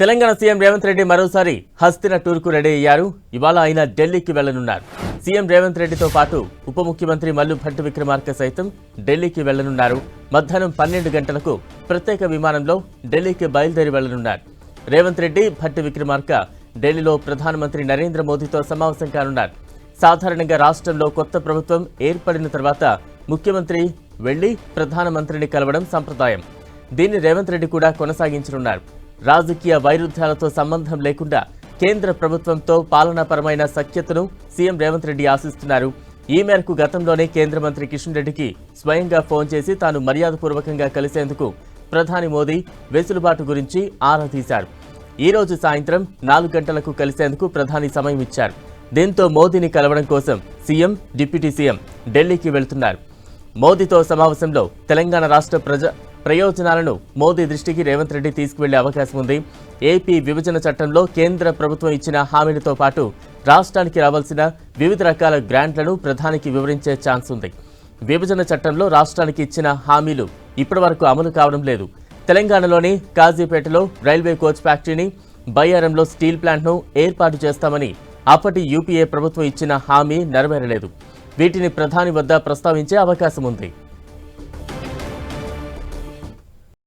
Telangana CM Revanth Reddy మరోసారి Hastina టూర్కు ready అయ్యారు. ఇవాళ ఆయన ఢిల్లీకి వెళ్ళనున్నారు. సీఎం రేవంత్ రెడ్డితో పాటు ఉప ముఖ్యమంత్రి మల్లు భట్టి విక్రమార్క సైతం ఢిల్లీకి వెళ్ళనున్నారు. మధ్యాహ్నం పన్నెండు గంటలకు ప్రత్యేక విమానంలో ఢిల్లీకి బయలుదేరి వెళ్ళనున్నారు. రేవంత్ రెడ్డి భట్టి విక్రమార్క ఢిల్లీలో ప్రధానమంత్రి నరేంద్ర మోదీతో సమావేశం కానున్నారు. సాధారణంగా రాష్ట్రంలో కొత్త ప్రభుత్వం ఏర్పడిన తర్వాత ముఖ్యమంత్రి వెళ్ళి ప్రధానమంత్రిని కలవడం సంప్రదాయం. దీన్ని రేవంత్ రెడ్డి కూడా కొనసాగించనున్నారు. రాజకీయ వైరుధ్యాలతో సంబంధం లేకుండా కేంద్ర ప్రభుత్వంతో పాలనాపరమైన సఖ్యతను సీఎం రేవంత్ రెడ్డి ఆశిస్తున్నారు. ఈ మేరకు గతంలోనే కేంద్ర మంత్రి కిషన్ రెడ్డికి స్వయంగా ఫోన్ చేసి తాను మర్యాదపూర్వకంగా కలిసేందుకు ప్రధాని మోదీ వెసులుబాటు గురించి ఆరా తీశారు. ఈ రోజు సాయంత్రం నాలుగు గంటలకు కలిసేందుకు ప్రధాని సమయం ఇచ్చారు. దీంతో మోదీని కలవడం కోసం సీఎం డిప్యూటీ సీఎం ఢిల్లీకి వెళ్తున్నారు. మోదీతో సమావేశంలో తెలంగాణ రాష్ట్ర ప్రజ ప్రయోజనాలను మోదీ దృష్టికి రేవంత్ రెడ్డి తీసుకువెళ్ళే అవకాశం ఉంది. ఏపీ విభజన చట్టంలో కేంద్ర ప్రభుత్వం ఇచ్చిన హామీలతో పాటు రాష్ట్రానికి రావాల్సిన వివిధ రకాల గ్రాంట్లను ప్రధానికి వివరించే ఛాన్స్ ఉంది. విభజన చట్టంలో రాష్ట్రానికి ఇచ్చిన హామీలు ఇప్పటివరకు అమలు కావడం లేదు. తెలంగాణలోని కాజీపేటలో రైల్వే కోచ్ ఫ్యాక్టరీని బయ్యారంలో స్టీల్ ప్లాంట్ను ఏర్పాటు చేస్తామని అప్పటి యూపీఏ ప్రభుత్వం ఇచ్చిన హామీ నెరవేరలేదు. వీటిని ప్రధాని వద్ద ప్రస్తావించే అవకాశం ఉంది.